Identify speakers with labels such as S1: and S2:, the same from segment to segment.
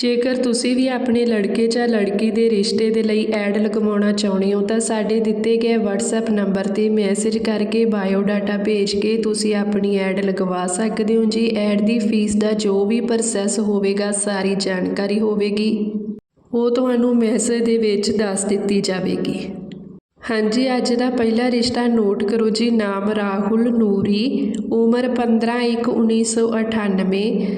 S1: ਜੇਕਰ ਤੁਸੀਂ ਵੀ ਆਪਣੇ ਲੜਕੇ ਜਾਂ ਲੜਕੀ ਦੇ ਰਿਸ਼ਤੇ ਦੇ ਲਈ ਐਡ ਲਗਵਾਉਣਾ ਚਾਹੁੰਦੇ ਹੋ ਤਾਂ ਸਾਡੇ ਦਿੱਤੇ ਗਏ WhatsApp ਨੰਬਰ ਤੇ ਮੈਸੇਜ ਕਰਕੇ ਬਾਇਓਡਾਟਾ ਭੇਜ ਕੇ ਤੁਸੀਂ ਆਪਣੀ ਐਡ ਲਗਵਾ ਸਕਦੇ ਹੋ ਜੀ। ਐਡ ਦੀ ਫੀਸ ਦਾ ਜੋ ਵੀ ਪ੍ਰੋਸੈਸ ਹੋਵੇਗਾ, ਸਾਰੀ ਜਾਣਕਾਰੀ ਹੋਵੇਗੀ। ਉਹ ਤੁਹਾਨੂੰ ਮੈਸੇਜ ਦੇ ਵਿੱਚ ਦੱਸ ਦਿੱਤੀ ਜਾਵੇਗੀ। ਹਾਂਜੀ, ਅੱਜ ਦਾ ਪਹਿਲਾ ਰਿਸ਼ਤਾ ਨੋਟ ਕਰੋ ਜੀ। ਨਾਮ ਰਾਹੁਲ ਨੂਰੀ, ਉਮਰ 15/1/1998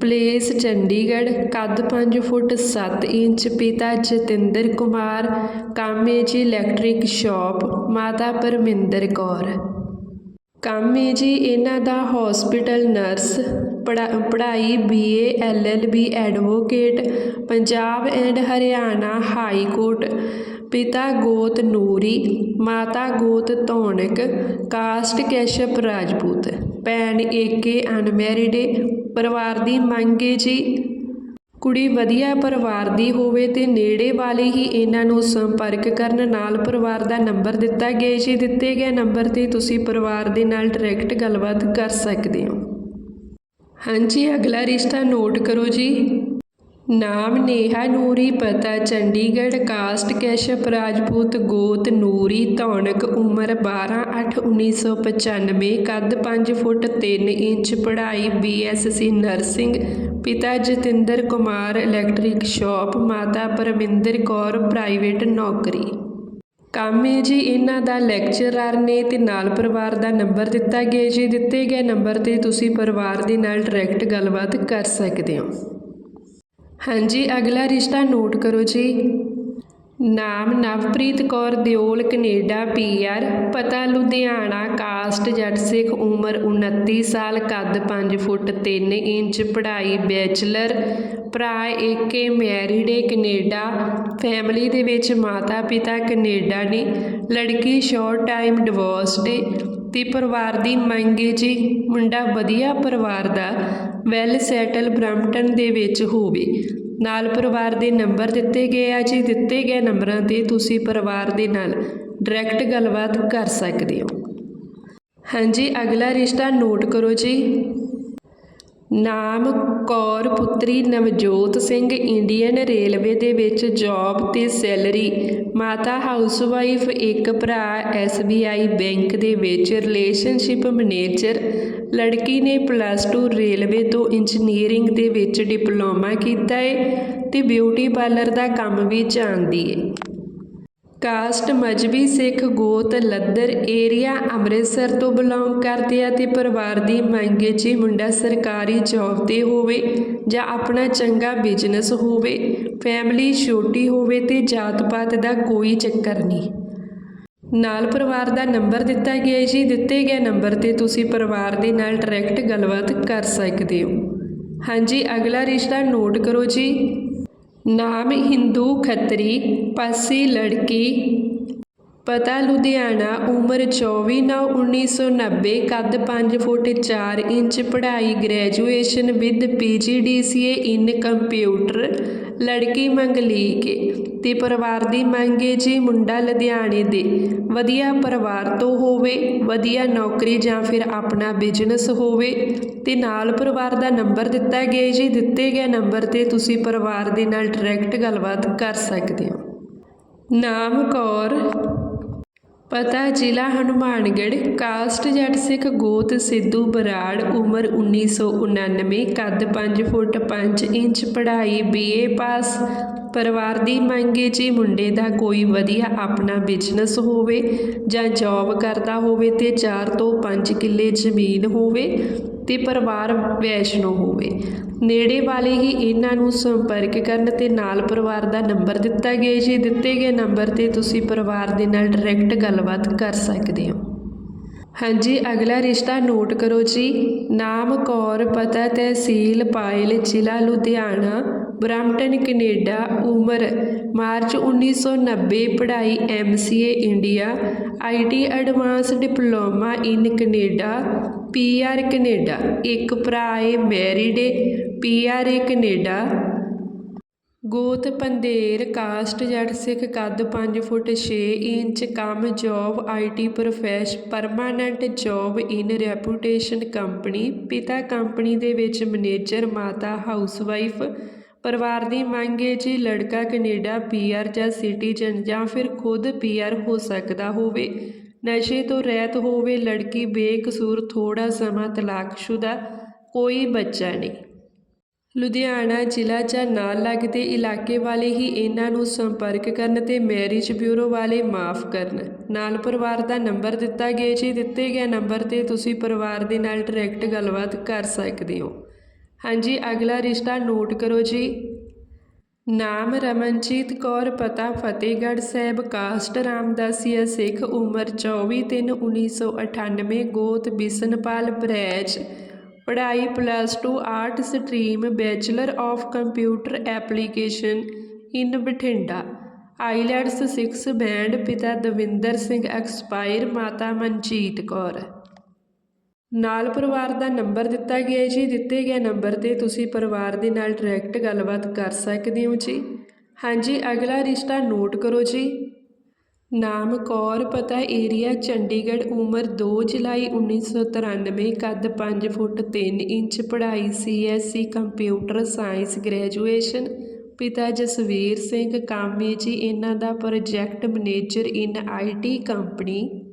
S1: ਪਲੇਸ ਚੰਡੀਗੜ੍ਹ ਕੱਦ ਪੰਜ ਫੁੱਟ ਸੱਤ ਇੰਚ, ਪਿਤਾ ਜਤਿੰਦਰ ਕੁਮਾਰ ਕੰਮ ਜੀ ਇਲੈਕਟ੍ਰਿਕ ਸ਼ਾਪ, ਮਾਤਾ ਪਰਮਿੰਦਰ ਕੌਰ। ਕੰਮ ਜੀ ਇਹਨਾਂ ਦਾ ਹਸਪੀਟਲ ਨਰਸ, ਪੜ੍ਹਾ- ਪੜ੍ਹਾਈ, BA, LLB, advocate, Punjab and Haryana high court. ਪਿਤਾ ਗੋਤ ਨੂਰੀ, ਮਾਤਾ ਗੋਤ ਧੌਣਕ, ਕਾਸਟ ਕੈਸ਼ਪ ਰਾਜਪੂਤ। ਭੈਣ ਏਕੇ ਅਨਮੈਰਿਡ ਪਰਿਵਾਰ ਦੀ ਮੰਗ ਹੈ ਜੀ। ਕੁੜੀ ਵਧੀਆ ਪਰਿਵਾਰ ਦੀ ਹੋਵੇ ਤੇ ਨੇੜੇ ਵਾਲੇ ਹੀ ਇਹਨਾਂ ਨੂੰ ਸੰਪਰਕ ਕਰਨ ਨਾਲ ਪਰਿਵਾਰ ਦਾ ਨੰਬਰ ਦਿੱਤਾ ਗਿਆ ਜੀ। ਦਿੱਤੇ ਗਏ ਨੰਬਰ ਤੇ ਤੁਸੀਂ ਪਰਿਵਾਰ ਦੇ ਨਾਲ ਡਾਇਰੈਕਟ ਗੱਲਬਾਤ ਕਰ ਸਕਦੇ ਹੋ। ਹਾਂਜੀ, ਅਗਲਾ ਰਿਸ਼ਤਾ ਨੋਟ ਕਰੋ ਜੀ। ਨਾਮ ਨੇਹਾ ਨੂਰੀ, ਪਤਾ ਚੰਡੀਗੜ੍ਹ, ਕਾਸਟ ਕੈਸ਼ਪ, ਰਾਜਪੂਤ, ਗੋਤ, ਨੂਰੀ, ਧੌਣਕ, ਉਮਰ 12/8/1995 ਕੱਦ ਪੰਜ ਫੁੱਟ ਤਿੰਨ ਇੰਚ, ਪੜ੍ਹਾਈ ਬੀ ਐੱਸ ਸੀ ਨਰਸਿੰਗ, ਪਿਤਾ ਜਤਿੰਦਰ ਕੁਮਾਰ, ਇਲੈਕਟ੍ਰਿਕ ਸ਼ਾਪ, ਮਾਤਾ ਪਰਮਿੰਦਰ ਕੌਰ, ਪ੍ਰਾਈਵੇਟ ਨੌਕਰੀ। ਕੰਮ ਹੈ ਜੀ, ਇਹਨਾਂ ਦਾ ਲੈਕਚਰਰ ਨੇ ਤੇ ਨਾਲ ਪਰਿਵਾਰ ਦਾ ਨੰਬਰ ਦਿੱਤਾ ਗਿਆ। ਜੀ ਦਿੱਤੇ ਗਏ ਨੰਬਰ ਤੇ ਤੁਸੀਂ ਪਰਿਵਾਰ ਦੇ ਨਾਲ ਡਾਇਰੈਕਟ ਗੱਲਬਾਤ ਕਰ ਸਕਦੇ ਹੋ। ਹਾਂਜੀ, ਅਗਲਾ ਰਿਸ਼ਤਾ ਨੋਟ ਕਰੋ ਜੀ। ਨਾਮ ਨਵਪ੍ਰੀਤ ਕੌਰ ਦਿਓਲ, ਕੈਨੇਡਾ ਪੀਆਰ ਪਤਾ ਲੁਧਿਆਣਾ, ਕਾਸਟ ਜੱਟ ਸਿੱਖ, ਉਮਰ 29 ਸਾਲ, ਕੱਦ 5 ਫੁੱਟ 3 ਇੰਚ, ਪੜ੍ਹਾਈ ਬੈਚਲਰ, ਭਰਾ ਏਕੇ, ਮੈਰਿਡ ਏ, ਕੈਨੇਡਾ। ਫੈਮਿਲੀ ਦੇ ਵਿੱਚ ਮਾਤਾ ਪਿਤਾ ਕੈਨੇਡਾ ਨੇ। ਲੜਕੀ ਸ਼ੋਰਟ ਟਾਈਮ ਡਿਵੋਰਸਡ ਏ। ਤੇ ਪਰਿਵਾਰ ਦੀ ਮੰਗ ਹੈ ਜੀ ਮੁੰਡਾ ਵਧੀਆ ਪਰਿਵਾਰ ਦਾ ਵੈਲ ਸੈਟਲ ਬ੍ਰੈਂਪਟਨ ਦੇ ਵਿੱਚ ਹੋਵੇ। ਨਾਲ ਪਰਿਵਾਰ ਦੇ ਨੰਬਰ ਦਿੱਤੇ ਗਏ ਆ ਜੀ। ਦਿੱਤੇ ਗਏ ਨੰਬਰਾਂ ਤੇ ਤੁਸੀਂ ਪਰਿਵਾਰ ਦੇ ਨਾਲ ਡਾਇਰੈਕਟ ਗੱਲਬਾਤ ਕਰ ਸਕਦੇ ਹੋ। ਹਾਂਜੀ, ਅਗਲਾ ਰਿਸ਼ਤਾ ਨੋਟ ਕਰੋ ਜੀ। ਨਾਮ ਕੌਰ, ਪੁੱਤਰੀ ਨਵਜੋਤ ਸਿੰਘ ਇੰਡੀਅਨ ਰੇਲਵੇ ਦੇ ਵਿੱਚ ਜੌਬ ਤੇ ਸੈਲਰੀ। ਮਾਤਾ ਹਾਊਸਵਾਈਫ, ਇੱਕ ਭਰਾ SBI ਬੈਂਕ ਦੇ ਵਿੱਚ ਰਿਲੇਸ਼ਨਸ਼ਿਪ ਮੈਨੇਜਰ। ਲੜਕੀ ਨੇ ਪਲੱਸ 2 ਰੇਲਵੇ ਤੋਂ ਇੰਜੀਨੀਅਰਿੰਗ ਦੇ ਵਿੱਚ ਡਿਪਲੋਮਾ ਕੀਤਾ ਹੈ ਤੇ ਬਿਊਟੀ ਪਾਰਲਰ ਦਾ ਕੰਮ ਵੀ ਜਾਣਦੀ ਏ। ਕਾਸਟ ਮਜਬੀ ਸਿੱਖ ਗੋਤ ਲੱਦਰ ਏਰੀਆ ਅੰਮ੍ਰਿਤਸਰ ਤੋਂ ਬਿਲੋਂਗ ਕਰਦੇ ਆ ਅਤੇ ਪਰਿਵਾਰ ਦੀ ਮੰਗ ਹੈ ਜੀ ਮੁੰਡਾ ਸਰਕਾਰੀ ਜੌਬ ਤੇ ਹੋਵੇ ਜਾਂ ਆਪਣਾ ਚੰਗਾ ਬਿਜ਼ਨਸ ਹੋਵੇ ਫੈਮਿਲੀ ਛੋਟੀ ਹੋਵੇ ਤੇ ਜਾਤ ਪਾਤ ਦਾ ਕੋਈ ਚੱਕਰ ਨਹੀਂ। ਨਾਲ ਪਰਿਵਾਰ ਦਾ ਨੰਬਰ ਦਿੱਤਾ ਗਿਆ ਜੀ, ਦਿੱਤੇ ਗਏ ਨੰਬਰ ਤੇ ਤੁਸੀਂ ਪਰਿਵਾਰ ਦੇ ਨਾਲ ਡਾਇਰੈਕਟ ਗੱਲਬਾਤ ਕਰ ਸਕਦੇ ਹੋ। ਹਾਂਜੀ, ਅਗਲਾ ਰਿਸ਼ਤਾ ਨੋਟ ਕਰੋ ਜੀ। ਨਾਮ ਹਿੰਦੂ ਖੱਤਰੀ, ਪਾਸੀ ਲੜਕੀ। ਪਤਾ ਲੁਧਿਆਣਾ, ਉਮਰ 24/9/1990 ਕੱਦ 5 ਫੁੱਟ 4 ਇੰਚ, ਪੜ੍ਹਾਈ graduation with PGDCA in computer, ਲੜਕੀ ਮੰਗਲੀਕ। ਤੇ ਪਰਿਵਾਰ ਦੀ ਮੰਗ ਹੈ ਜੀ ਮੁੰਡਾ ਲੁਧਿਆਣੇ ਦੇ, ਵਧੀਆ ਪਰਿਵਾਰ ਤੋਂ ਹੋਵੇ, ਵਧੀਆ ਨੌਕਰੀ ਜਾਂ ਫਿਰ ਆਪਣਾ ਬਿਜ਼ਨਸ ਹੋਵੇ, ਤੇ ਨਾਲ ਪਰਿਵਾਰ ਦਾ ਨੰਬਰ ਦਿੱਤਾ ਗਿਆ ਜੀ, ਦਿੱਤੇ ਗਏ ਨੰਬਰ ਤੇ ਤੁਸੀਂ ਪਰਿਵਾਰ ਦੇ ਨਾਲ ਡਾਇਰੈਕਟ ਗੱਲਬਾਤ ਕਰ ਸਕਦੇ ਹੋ। ਨਾਮ ਕੌਰ ਪਤਾ ਜ਼ਿਲ੍ਹਾ ਹਨੂਮਾਨਗੜ੍ਹ, ਕਾਸਟ ਜੱਟ ਸਿੱਖ ਗੋਤ ਸਿੱਧੂ ਬਰਾੜ, ਉਮਰ 1999 ਕੱਦ 5 ਫੁੱਟ 5 ਇੰਚ, ਪੜ੍ਹਾਈ ਬੀਏ ਪਾਸ। ਪਰਿਵਾਰ ਦੀ ਮੰਗ ਹੈ ਜੀ ਮੁੰਡੇ ਦਾ ਕੋਈ ਵਧੀਆ ਆਪਣਾ ਬਿਜ਼ਨਸ ਹੋਵੇ ਜਾਂ ਜੌਬ ਕਰਦਾ ਹੋਵੇ ਤੇ 4 ਤੋਂ 5 ਕਿੱਲੇ ਜ਼ਮੀਨ ਹੋਵੇ। ਤੇ ਪਰਿਵਾਰ ਵੈਸ਼ਨੋ ਹੋਵੇ। ਨੇੜੇ ਵਾਲੇ ਹੀ ਇਹਨਾਂ ਨੂੰ ਸੰਪਰਕ ਕਰਨ ਤੇ ਨਾਲ ਪਰਿਵਾਰ ਦਾ ਨੰਬਰ ਦਿੱਤਾ ਗਿਆ ਜੀ। ਦਿੱਤੇ ਗਏ ਨੰਬਰ ਤੇ ਤੁਸੀਂ ਪਰਿਵਾਰ ਦੇ ਨਾਲ ਡਾਇਰੈਕਟ ਗੱਲਬਾਤ ਕਰ ਸਕਦੇ ਹੋ। ਹਾਂਜੀ, ਅਗਲਾ ਰਿਸ਼ਤਾ ਨੋਟ ਕਰੋ ਜੀ। ਨਾਮ, ਕੌਰ, ਪਤਾ ਤਹਿਸੀਲ, ਪਾਇਲ, ਜ਼ਿਲ੍ਹਾ ਲੁਧਿਆਣਾ ਬ੍ਰੈਂਪਟਨ ਕੈਨੇਡਾ, ਉਮਰ ਮਾਰਚ 1990 ਪੜ੍ਹਾਈ MCA India IT advance diploma in Canada PR Canada. ਇੱਕ ਭਰਾ ਏ ਮੈਰਿਡ ਏ ਪੀਆਰ ਏ ਕੈਨੇਡਾ। ਗੋਤ ਪੰਧੇਰ ਕਾਸਟ ਜੱਟ ਸਿੱਖ ਕੱਦ 5 ਫੁੱਟ 6 ਇੰਚ, ਕੰਮ job IT profession, permanent job in reputation company, ਪਿਤਾ ਕੰਪਨੀ ਦੇ ਵਿੱਚ ਮੈਨੇਜਰ, ਮਾਤਾ ਹਾਊਸਵਾਈਫ ਪਰਿਵਾਰ ਦੀ ਮੰਗ ਹੈ ਜੀ ਲੜਕਾ ਕੈਨੇਡਾ ਪੀਆਰ ਜਾਂ ਸਿਟੀਜ਼ਨ ਜਾਂ ਫਿਰ ਖੁਦ ਪੀਆਰ ਹੋ ਸਕਦਾ ਹੋਵੇ। ਨਸ਼ੇ ਤੋਂ ਰਹਿਤ ਹੋਵੇ ਲੜਕੀ ਬੇਕਸੂਰ ਥੋੜਾ ਸਮਾਂ ਤਲਾਕਸ਼ੁਦਾ ਕੋਈ ਬੱਚਾ ਨਹੀਂ। ਲੁਧਿਆਣਾ ਜ਼ਿਲ੍ਹਾ ਜਾਂ ਨਾਲ ਲੱਗਦੇ ਇਲਾਕੇ ਵਾਲੇ ਹੀ ਇਹਨਾਂ ਨੂੰ ਸੰਪਰਕ ਕਰਨ ਤੇ ਮੈਰਿਜ ਬਿਊਰੋ ਵਾਲੇ ਮਾਫ ਕਰਨ। ਨਾਲ ਪਰਿਵਾਰ ਦਾ ਨੰਬਰ ਦਿੱਤਾ ਗਿਆ ਜੀ। ਦਿੱਤੇ ਗਏ ਨੰਬਰ ਤੇ ਤੁਸੀਂ ਪਰਿਵਾਰ ਦੇ ਨਾਲ ਡਾਇਰੈਕਟ ਗੱਲਬਾਤ ਕਰ ਸਕਦੇ ਹੋ। ਹਾਂਜੀ, ਅਗਲਾ ਰਿਸ਼ਤਾ ਨੋਟ ਕਰੋ ਜੀ। ਨਾਮ ਰਮਨਜੀਤ ਕੌਰ, ਪਤਾ ਫਤਿਹਗੜ੍ਹ ਸਾਹਿਬ, ਕਾਸਟ ਰਾਮਦਾਸੀਆ ਸਿੱਖ, ਉਮਰ 24/3/1998 ਗੋਤ ਬਿਸਨਪਾਲ ਬਰੈਚ ਪੜ੍ਹਾਈ plus two art stream bachelor of computer application in Bathinda. IELTS 6 band ਪਿਤਾ ਦਵਿੰਦਰ ਸਿੰਘ ਐਕਸਪਾਇਰ ਮਾਤਾ ਮਨਜੀਤ ਕੌਰ। ਨਾਲ ਪਰਿਵਾਰ ਦਾ ਨੰਬਰ ਦਿੱਤਾ ਗਿਆ ਜੀ। ਦਿੱਤੇ ਗਏ ਨੰਬਰ ਤੇ ਤੁਸੀਂ ਪਰਿਵਾਰ ਦੇ ਨਾਲ ਡਾਇਰੈਕਟ ਗੱਲਬਾਤ ਕਰ ਸਕਦੇ ਹੋ ਜੀ। ਹਾਂਜੀ, ਅਗਲਾ ਰਿਸ਼ਤਾ ਨੋਟ ਕਰੋ ਜੀ। ਨਾਮ ਕੌਰ, ਪਤਾ ਏਰੀਆ ਚੰਡੀਗੜ੍ਹ, ਉਮਰ 2 ਜੁਲਾਈ 1993 ਕੱਦ 5 ਫੁੱਟ 3 ਇੰਚ, ਪੜ੍ਹਾਈ ਸੀਐਸਸੀ ਕੰਪਿਊਟਰ ਸਾਇੰਸ ਗ੍ਰੈਜੂਏਸ਼ਨ ਪਿਤਾ ਜਸਵੀਰ ਸਿੰਘ ਕਾਮੇ ਜੀ, ਇਹਨਾਂ ਦਾ project manager in IT company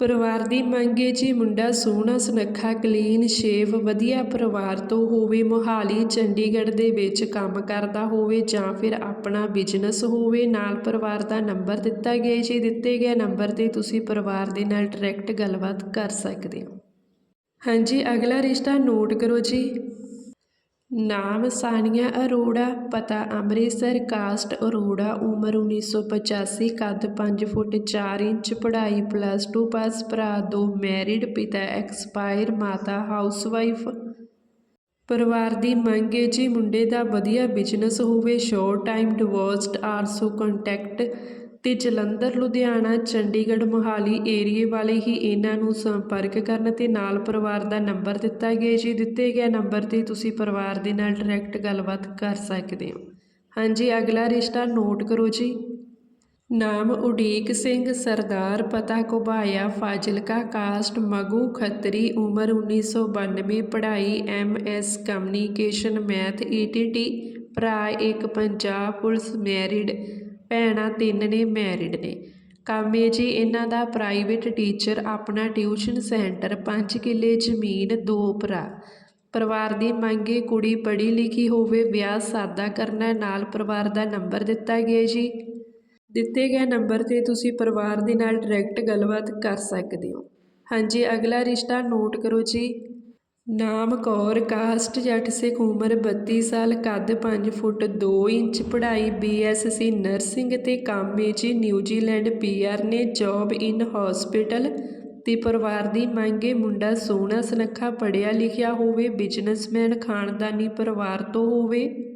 S1: ਪਰਿਵਾਰ ਦੀ ਮੰਗ ਹੈ ਜੀ ਮੁੰਡਾ ਸੋਹਣਾ, ਸੁਨੱਖਾ ਕਲੀਨ ਸ਼ੇਵ ਵਧੀਆ ਪਰਿਵਾਰ ਤੋਂ ਹੋਵੇ, ਮੋਹਾਲੀ, ਚੰਡੀਗੜ੍ਹ ਦੇ ਵਿੱਚ ਕੰਮ ਕਰਦਾ ਹੋਵੇ ਜਾਂ ਫਿਰ ਆਪਣਾ ਬਿਜ਼ਨਸ ਹੋਵੇ, ਨਾਲ ਪਰਿਵਾਰ ਦਾ ਨੰਬਰ ਦਿੱਤਾ ਗਿਆ ਜੀ, ਦਿੱਤੇ ਗਏ ਨੰਬਰ ਤੇ ਤੁਸੀਂ ਪਰਿਵਾਰ ਦੇ ਨਾਲ ਡਾਇਰੈਕਟ ਗੱਲਬਾਤ ਕਰ ਸਕਦੇ ਹੋ। ਹਾਂਜੀ, ਅਗਲਾ ਰਿਸ਼ਤਾ ਨੋਟ ਕਰੋ ਜੀ। ਨਾਮ ਸਾਨੀਆ ਅਰੋੜਾ, ਪਤਾ ਅੰਮ੍ਰਿਤਸਰ, ਕਾਸਟ ਅਰੋੜਾ, ਉਮਰ 1985 ਕੱਦ ਪੰਜ ਫੁੱਟ ਚਾਰ ਇੰਚ, ਪੜ੍ਹਾਈ ਪਲੱਸ ਟੂ ਪਾਸ ਭਰਾ ਦੋ ਮੈਰਿਡ ਪਿਤਾ ਐਕਸਪਾਇਰ ਮਾਤਾ ਹਾਊਸਵਾਈਫ ਪਰਿਵਾਰ ਦੀ ਮੰਗ ਹੈ ਜੀ ਮੁੰਡੇ ਦਾ ਵਧੀਆ ਬਿਜ਼ਨਸ ਹੋਵੇ short time divorced also contact ਅਤੇ ਜਲੰਧਰ, ਲੁਧਿਆਣਾ, ਚੰਡੀਗੜ੍ਹ, ਮੋਹਾਲੀ ਏਰੀਏ ਵਾਲੇ ਹੀ ਇਹਨਾਂ ਨੂੰ ਸੰਪਰਕ ਕਰਨ ਅਤੇ ਨਾਲ ਪਰਿਵਾਰ ਦਾ ਨੰਬਰ ਦਿੱਤਾ ਗਿਆ ਜੀ। ਦਿੱਤੇ ਗਏ ਨੰਬਰ ਤੇ ਤੁਸੀਂ ਪਰਿਵਾਰ ਦੇ ਨਾਲ ਡਾਇਰੈਕਟ ਗੱਲਬਾਤ ਕਰ ਸਕਦੇ ਹੋ। ਹਾਂਜੀ, ਅਗਲਾ ਰਿਸ਼ਤਾ ਨੋਟ ਕਰੋ ਜੀ। ਨਾਮ ਉਡੀਕ ਸਿੰਘ, ਸਰਦਾਰ ਪਤਾ ਘੁਬਾਇਆ, ਫਾਜ਼ਿਲਕਾ ਕਾਸਟ ਮਗੂ ਖੱਤਰੀ, ਉਮਰ 1992 ਪੜ੍ਹਾਈ ਐਮਐਸ ਕਮਿਊਨੀਕੇਸ਼ਨ ਮੈਥ ਈਟੀਟੀ ਭਰਾ ਇੱਕ ਪੰਜਾਬ, ਪੁਲਿਸ ਮੈਰਿਡ ਭੈਣਾਂ ਤਿੰਨ ਨੇ ਮੈਰਿਡ ਨੇ। ਕੰਮ ਹੈ ਜੀ, ਇਹਨਾਂ ਦਾ ਪ੍ਰਾਈਵੇਟ ਟੀਚਰ ਆਪਣਾ ਟਿਊਸ਼ਨ ਸੈਂਟਰ 5 ਕਿੱਲੇ ਜ਼ਮੀਨ, ਦੋ ਭਰਾ। ਪਰਿਵਾਰ ਦੀ ਮੰਗੇ ਕੁੜੀ ਪੜ੍ਹੀ ਲਿਖੀ ਹੋਵੇ, ਵਿਆਹ ਸਾਦਾ ਕਰਨਾ, ਨਾਲ ਪਰਿਵਾਰ ਦਾ ਨੰਬਰ ਦਿੱਤਾ ਗਿਆ ਜੀ। ਦਿੱਤੇ ਗਏ ਨੰਬਰ ਤੇ ਤੁਸੀਂ ਪਰਿਵਾਰ ਦੇ ਨਾਲ ਡਾਇਰੈਕਟ ਗੱਲਬਾਤ ਕਰ ਸਕਦੇ ਹੋ। ਹਾਂਜੀ, ਅਗਲਾ ਰਿਸ਼ਤਾ ਨੋਟ ਕਰੋ ਜੀ। ਨਾਮ ਕੌਰ, ਕਾਸਟ ਜੱਟ ਸਿੱਖ ਉਮਰ 32 ਸਾਲ, ਕੱਦ 5 ਫੁੱਟ 2 ਇੰਚ, ਪੜ੍ਹਾਈ ਬੀਐਸਸੀ ਨਰਸਿੰਗ ਤੇ ਕੰਮ ਵਿੱਚ ਨਿਊਜ਼ੀਲੈਂਡ ਪੀਆਰ ਨੇ ਜੌਬ ਇਨ ਹਸਪੀਟਲ ਤੇ ਪਰਿਵਾਰ ਦੀ ਮੰਗੇ ਮੁੰਡਾ ਸੋਹਣਾ ਸੁਨੱਖਾ ਪੜ੍ਹਿਆ ਲਿਖਿਆ ਹੋਵੇ, ਬਿਜ਼ਨਸਮੈਨ, ਖਾਨਦਾਨੀ ਪਰਿਵਾਰ ਤੋਂ ਹੋਵੇ।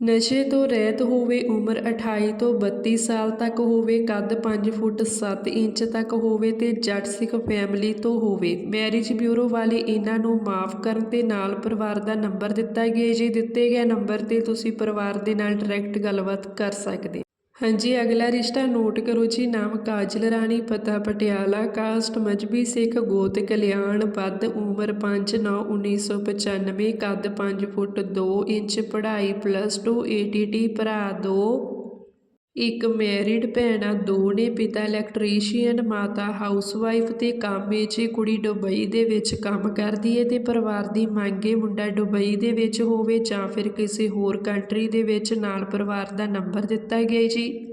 S1: ਨਸ਼ੇ ਤੋਂ ਰਹਿਤ ਹੋਵੇ ਉਮਰ 28 ਤੋਂ 32 ਸਾਲ ਤੱਕ ਹੋਵੇ, ਕੱਦ 5 ਫੁੱਟ 7 ਇੰਚ ਤੱਕ ਹੋਵੇ ਤੇ ਜੱਟ ਸਿੱਖ ਫੈਮਿਲੀ ਤੋਂ ਹੋਵੇ। ਮੈਰਿਜ ਬਿਊਰੋ ਵਾਲੇ ਇਹਨਾਂ ਨੂੰ ਮਾਫ ਕਰਨ ਤੇ ਨਾਲ ਪਰਿਵਾਰ ਦਾ ਨੰਬਰ ਦਿੱਤਾ ਗਿਆ ਜੀ ਦਿੱਤੇ ਗਏ ਨੰਬਰ ਤੇ ਤੁਸੀਂ ਪਰਿਵਾਰ ਦੇ ਨਾਲ ਡਾਇਰੈਕਟ ਗੱਲਬਾਤ ਕਰ ਸਕਦੇ ਹਾਂਜੀ, ਅਗਲਾ ਰਿਸ਼ਤਾ ਨੋਟ ਕਰੋ ਜੀ, ਨਾਮ ਕਾਜਲ ਰਾਣੀ, ਪਤਾ ਪਟਿਆਲਾ, ਕਾਸਟ ਮਜਬੀ, ਸਿੱਖ, ਗੋਤ, ਕਲਿਆਣ, ਵੱਧ ਉਮਰ 5/9/1995 ਕੱਦ 5 ਫੁੱਟ 2 ਇੰਚ, ਪੜ੍ਹਾਈ ਪਲੱਸ 2 ਏਟੀਟੀ ਭਰਾ ਦੋ। ਇੱਕ ਮੈਰਿਡ ਭੈਣਾਂ ਦੋ ਨੇ ਪਿਤਾ ਇਲੈਕਟ੍ਰੀਸ਼ੀਅਨ, ਮਾਤਾ ਹਾਊਸਵਾਈਫ ਅਤੇ ਕੰਮ ਕੁੜੀ ਦੁਬਈ ਦੇ ਵਿੱਚ ਕੰਮ ਕਰਦੀ ਹੈ ਅਤੇ ਪਰਿਵਾਰ ਦੀ ਮੰਗ ਹੈ ਮੁੰਡਾ ਦੁਬਈ ਦੇ ਵਿੱਚ ਹੋਵੇ ਜਾਂ ਫਿਰ ਕਿਸੇ ਹੋਰ ਕੰਟਰੀ ਦੇ ਵਿੱਚ, ਨਾਲ ਪਰਿਵਾਰ ਦਾ ਨੰਬਰ ਦਿੱਤਾ ਗਿਆ ਜੀ।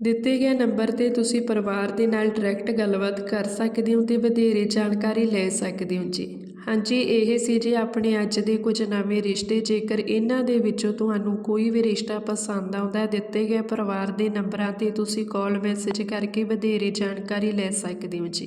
S1: ਦਿੱਤੇ ਗਏ ਨੰਬਰ ਤੇ ਤੁਸੀਂ ਪਰਿਵਾਰ ਦੇ ਨਾਲ ਡਾਇਰੈਕਟ ਗੱਲਬਾਤ ਕਰ ਸਕਦੇ ਹੋ ਤੇ ਵਧੇਰੇ ਜਾਣਕਾਰੀ ਲੈ ਸਕਦੇ ਹੋ ਜੀ। ਹਾਂਜੀ, ਇਹ ਸੀ ਜੀ ਆਪਣੇ ਅੱਜ ਦੇ ਕੁਝ ਨਵੇਂ ਰਿਸ਼ਤੇ। ਜੇਕਰ ਇਹਨਾਂ ਦੇ ਵਿੱਚੋਂ ਤੁਹਾਨੂੰ ਕੋਈ ਵੀ ਰਿਸ਼ਤਾ ਪਸੰਦ ਆਉਂਦਾ, ਦਿੱਤੇ ਗਏ ਪਰਿਵਾਰ ਦੇ ਨੰਬਰਾਂ ਤੇ ਤੁਸੀਂ ਕਾਲ ਮੈਸੇਜ ਕਰਕੇ ਵਧੇਰੇ ਜਾਣਕਾਰੀ ਲੈ ਸਕਦੇ ਹੋ ਜੀ।